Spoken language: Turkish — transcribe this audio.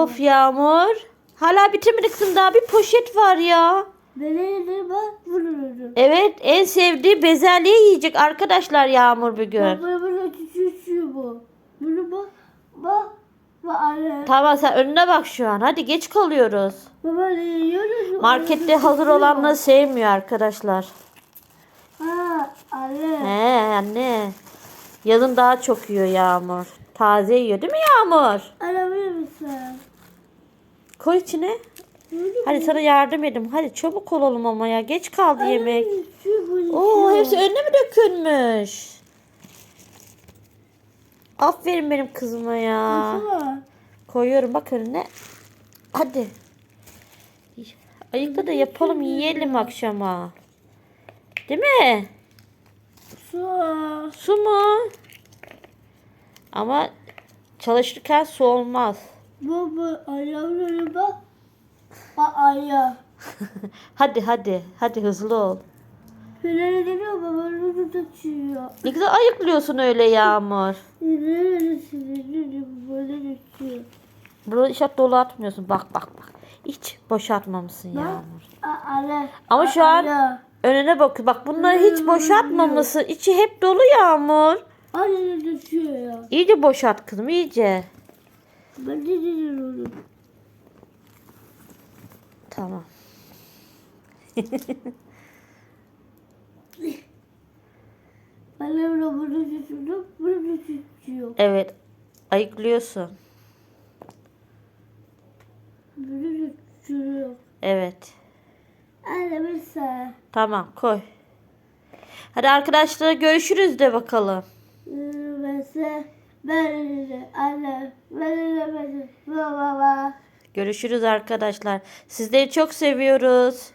Of Yağmur. Hala bitirmedik kızım daha bir poşet var ya. Bak. Evet en sevdiği bezelye yiyecek arkadaşlar Yağmur bugün. Bak küçük bu. Bunu bak. Bak. Bak. Tamam sen önüne bak şu an. Hadi geç kalıyoruz. Baba yiyoruz? Markette hazır olanları sevmiyor arkadaşlar. Ha anne. He anne. Yazın daha çok yiyor Yağmur. Taze yiyor değil mi Yağmur? Alabilir misin? Koy içine. Hadi sana yardım edeyim. Hadi çabuk olalım ama ya. Geç kaldı yemek. Oo hepsi önüne mi dökülmüş? Aferin benim kızıma ya. Koyuyorum bak önüne. Hadi. Ayıkla da yapalım yiyelim akşama. Değil mi? Su. Su mu? Ama çalışırken su olmaz. Baba ayağımlara bak. Bak ayağı. hadi hadi. Hadi hızlı ol. Fener geliyor babanı tutuyor. Ne güzel ayıklıyorsun öyle Yağmur. Böyle tutuyor. Burada inşaat dolu atmıyorsun. Bak bak bak. Hiç boşaltmamışsın Yağmur. Aa, Anne. Ama şu an önüne bak. Bak bunları hiç boşaltmamışsın. İçi hep dolu Yağmur. Anne tutuyor ya. İyice boşalt kızım iyice. Ben de diyorum. Tamam. Annem de bunu tutuyor. Bunu tutuyor. Evet. Ayıklıyorsun. Bunu tutuyor. Evet. Anne mesela. Tamam koy. Hadi arkadaşlar görüşürüz de bakalım. Mesela Görüşürüz arkadaşlar. Sizleri çok seviyoruz.